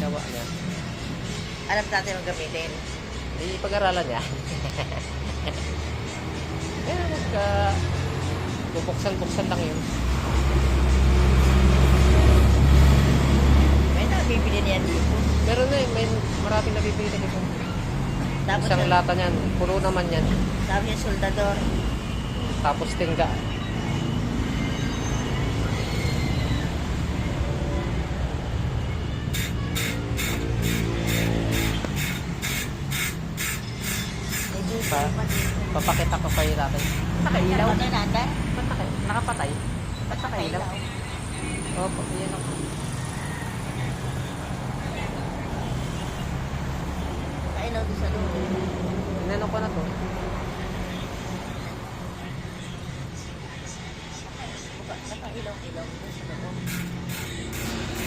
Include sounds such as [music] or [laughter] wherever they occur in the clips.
ginawa niya. Alam natin ang gamitin. Hindi pag-aralan niya. [laughs] Kaya magka... Bubuksan-buksan lang yun. May nabibili niya dito. Pero na may maraming nabibili na dito. Tapos Isang yung- lata niyan, pulo naman yan. Sabi niya, soldador. Tapos tingga. Pa? Papakita ko kayo natin. Nakailaw? Ano naka, nakapatay? Ba't nakailaw? Opo, yan ako. Nakailaw doon sa loob. Inano ko na to. Nakailaw-ilaw doon sa loob.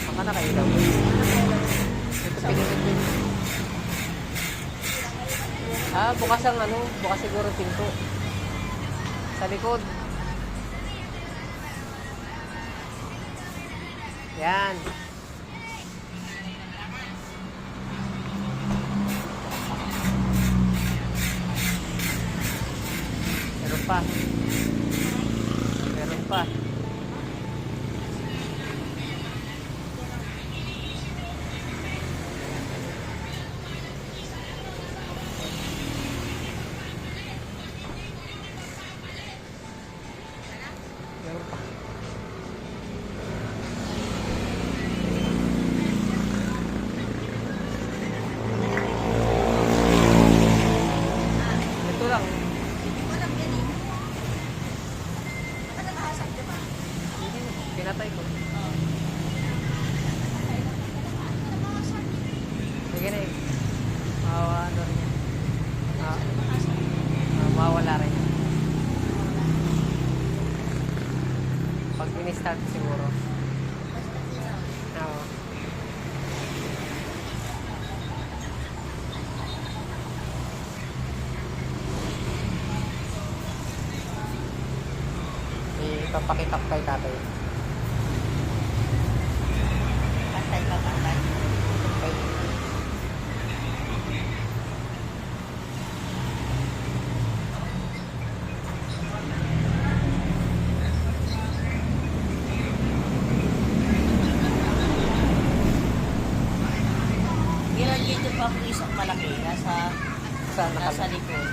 Baka nakailaw. Ito Ah, bukas ang ano, bukas siguro pinto. Sa likod. Yan. Meron pa. Meron pa. Pinatay ko. Sige na eh. Mawa, ano rin yan. Ah, ah, mawala rin. Pag in-start siguro. Oo. Ipapakita ko kay tatay. Pa po isang malaki. Nasa, Saan nasa nakalagay? likod.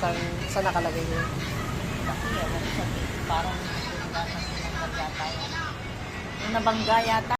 Saan, saan nakalagay yun? Laki, ewan ko sa parang nabangga. Yung nabangga yata.